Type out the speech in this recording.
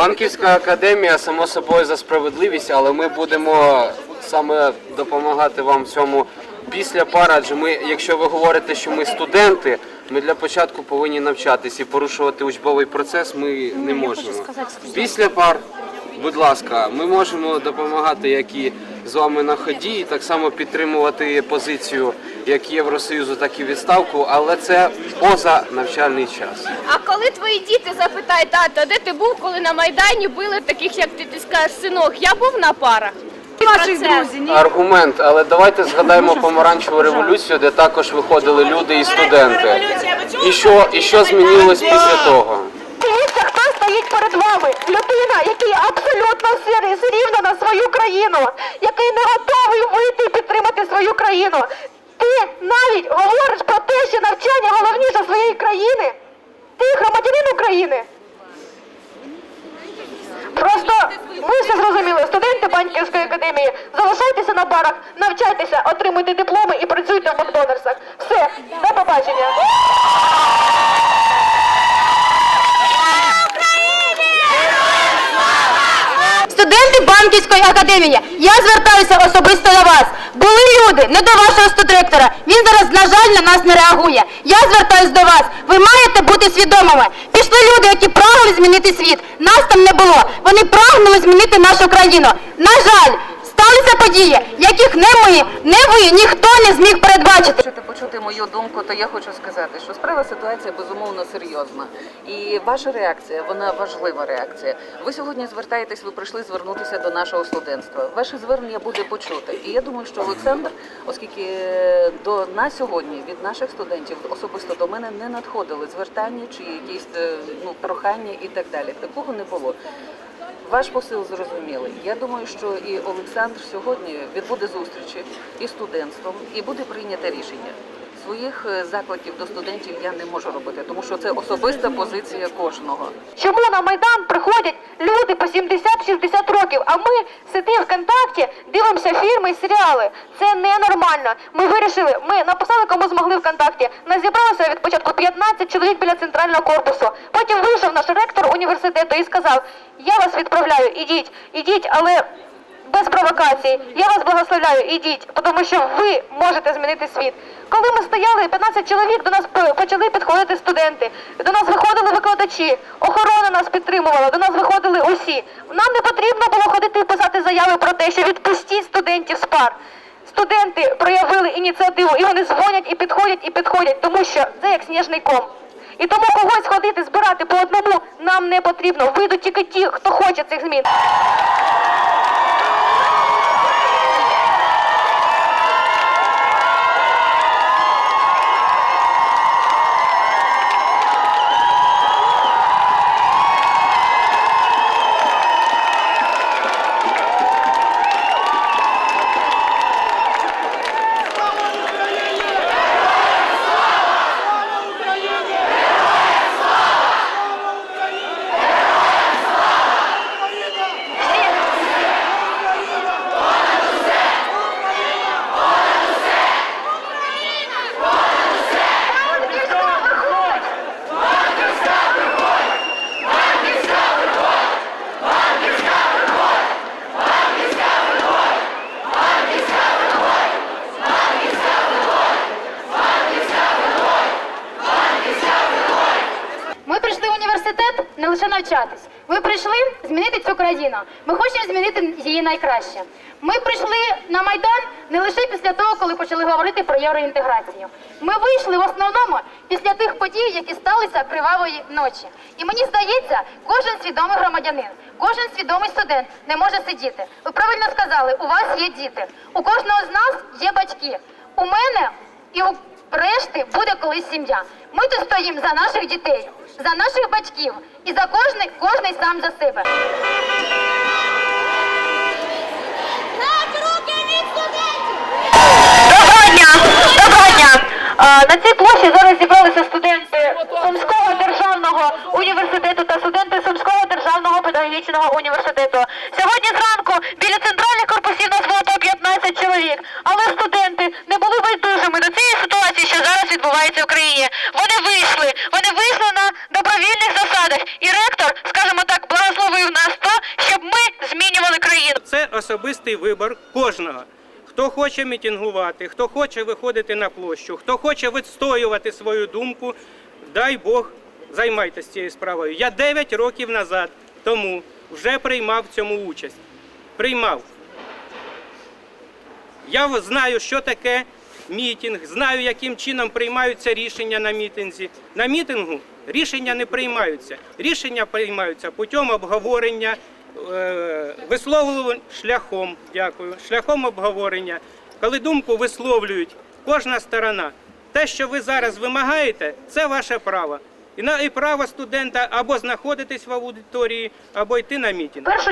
Банківська академія, само собою, за справедливість, але ми будемо саме допомагати вам в цьому після пар, адже ми, якщо ви говорите, що ми студенти, ми для початку повинні навчатися і порушувати учбовий процес ми не можемо. Після пар, будь ласка, ми можемо допомагати як і з вами на ході, і так само підтримувати позицію як Євросоюзу, так і відставку, але це поза навчальний час. А коли твої діти запитають, тато, де ти був, коли на Майдані били таких, як ти, ти скажеш, синок, я був на парах. Процес. ні? Аргумент, але давайте згадаємо помаранчеву революцію, де також виходили люди і студенти. І що, і що змінилось після того? Перед вами. Людина, який абсолютно все рівно на свою країну, який не готовий вийти і підтримати свою країну. Ти навіть говориш про те, що навчання головніше своєї країни. Ти громадянин України. Просто ми все зрозуміли. Студенти Банківської академії, залишайтеся на барах, навчайтеся, отримуйте дипломи і працюйте в Макдональдсах. Все, до побачення. Студенти банківської академії, я звертаюся особисто до вас. Були люди, не до вашого студиректора. Він зараз, на жаль, на нас не реагує. Я звертаюся до вас. Ви маєте бути свідомими. Пішли люди, які прагнули змінити світ. Нас там не було. Вони прагнули змінити нашу країну. На жаль, сталися події, яких не ми, не ви, ніхто не зміг передбачити. Мою думку, то я хочу сказати, що справа ситуація безумовно серйозна. І ваша реакція, вона важлива реакція. Ви сьогодні звертаєтесь, ви прийшли звернутися до нашого студентства. Ваше звернення буде почуте. І я думаю, що Олександр, оскільки до нас сьогодні від наших студентів особисто до мене не надходили звертання чи якісь е, ну прохання і так далі. Такого не було. Ваш посил зрозумілий. Я думаю, що і Олександр сьогодні відбуде зустрічі із студентством і буде прийнято рішення. Своїх е, закликів до студентів я не можу робити, тому що це особиста позиція кожного. Чому на Майдан приходять люди по 70-60 років, а ми сидимо ВКонтакті, дивимося фільми і серіали. Це ненормально. Ми вирішили, ми написали, кому змогли ВКонтакті. Нас зібралося від початку 15 чоловік біля центрального корпусу. Потім вийшов наш ректор університету і сказав: Я вас відправляю, ідіть, ідіть, але. Без провокацій. Я вас благословляю, ідіть, тому що ви можете змінити світ. Коли ми стояли, 15 чоловік, до нас почали підходити студенти. До нас виходили викладачі, охорона нас підтримувала, до нас виходили усі. Нам не потрібно було ходити і писати заяви про те, що відпустіть студентів з пар. Студенти проявили ініціативу, і вони дзвонять і підходять, і підходять, тому що це як сніжний ком. І тому когось ходити, збирати по одному нам не потрібно. Вийдуть тільки ті, хто хоче цих змін. Ми прийшли в університет не лише навчатись. Ми прийшли змінити цю країну. Ми хочемо змінити її найкраще. Ми прийшли на майдан не лише після того, коли почали говорити про євроінтеграцію. Ми вийшли в основному після тих подій, які сталися кривавої ночі. І мені здається, кожен свідомий громадянин, кожен свідомий студент не може сидіти. Ви правильно сказали, у вас є діти, у кожного з нас є батьки. У мене і у решти буде колись сім'я. Ми тут стоїмо за наших дітей, за наших батьків і за кожний, кожний сам за себе. Доброго дня! Доброго дня! На цій площі зараз зібралися студенти Сумського державного університету та студенти Сумського державного педагогічного університету. Сьогодні зранку біля центральних корпусів нас було по 15 чоловік, але студенти не були байдужими до цієї ситуації, що зараз відбувається в Україні. Вийшли, вони вийшли на добровільних засадах, і ректор, скажімо так, благословив нас то, щоб ми змінювали країну. Це особистий вибір кожного. Хто хоче мітингувати, хто хоче виходити на площу, хто хоче відстоювати свою думку, дай Бог, займайтеся цією справою. Я 9 років назад тому вже приймав в цьому участь. Приймав. Я знаю, що таке мітинг, знаю, яким чином приймаються рішення на мітинзі. На мітингу рішення не приймаються. Рішення приймаються путем обговорення, е, висловлювання шляхом, дякую, шляхом обговорення, коли думку висловлюють кожна сторона. Те, що ви зараз вимагаєте, це ваше право. І на і право студента або знаходитись в аудиторії, або йти на. Першу